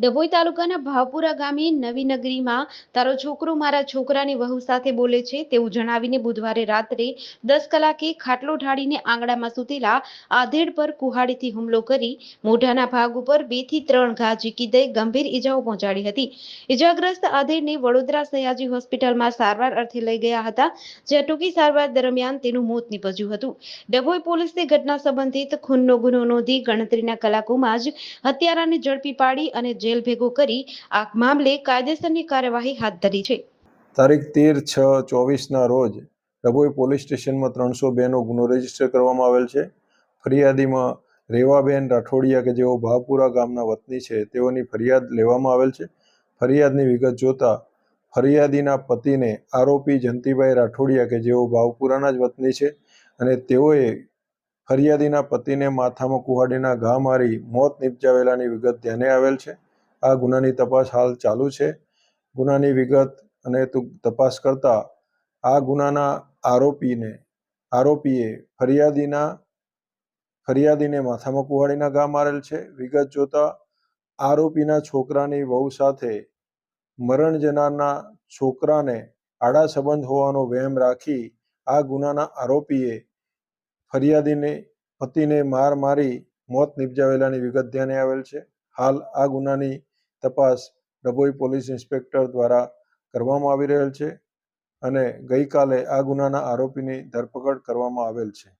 ડભોઈ તાલુકાના ભાવપુરા ગામે નવી નગરીમાં તારો છોકરો મારા છોકરાની વહુ સાથે બોલે છે. તેવું જણાવીને બુધવારે રાત્રે દસ કલાકે ખાટલો ઢાળીને આંગણામાં સૂતેલા આધેડ પર કુહાડીથી હુમલો કરી મોઢાના ભાગ ઉપર બેથી ત્રણ ઘા ઝીકી દઈ ગંભીર ઈજાઓ પહોંચાડી હતી. ઈજાગ્રસ્ત આધેડને વડોદરા સયાજી હોસ્પિટલમાં સારવાર અર્થે લઈ ગયા હતા, જ્યાં ટૂંકી સારવાર દરમિયાન તેનું મોત નીપજ્યું હતું. ડભોઈ પોલીસે ઘટના સંબંધિત ખૂનનો ગુનો નોંધી ગણતરીના કલાકોમાં જ હત્યારાને ઝડપી પાડી અને જેલ ભેગો કરી આ મામલે કાયદેસરની કાર્યવાહી હાથ ધરી છે. તારીખ તેર છ ચોવીસના રોજ ડભોઈ પોલીસ સ્ટેશનમાં ત્રણસો બેનો ગુનો રજિસ્ટર કરવામાં આવેલ છે. ફરિયાદીમાં રેવાબેન રાઠોડિયા કે જેઓ ભાવપુરા ગામના વતની છે, તેઓની ફરિયાદ લેવામાં આવેલ છે. ફરિયાદની વિગત જોતા ફરિયાદીના પતિને આરોપી જંતીભાઈ રાઠોડિયા કે જેઓ ભાવપુરાના જ વતની છે અને તેઓએ ફરિયાદીના પતિને માથામાં કુહાડીના ઘા મારી મોત નિપજાવેલાની વિગત ધ્યાને આવેલ છે. આ ગુનાની તપાસ હાલ ચાલુ છે. ગુનાની વિગત અને તપાસ કરતા આ ગુનાના આરોપીને, આરોપીએ ફરિયાદીના, ફરિયાદીને માથામાં કુહાડીના ગા મારેલ છે. વિગત જોતા આરોપીના છોકરાની વહુ સાથે મરણ જનારના છોકરાને આડા સંબંધ હોવાનો વહેમ રાખી આ ગુનાના આરોપીએ ફરિયાદીને, પતિને માર મારી મોત નિપજાવેલાની વિગત ધ્યાને આવેલ છે. હાલ આ ગુનાની તપાસ ડભોઈ પોલીસ ઇન્સ્પેક્ટર દ્વારા કરવામાં આવી રહેલ છે અને ગઈકાલે આ ગુનાના આરોપીની ધરપકડ કરવામાં આવેલ છે.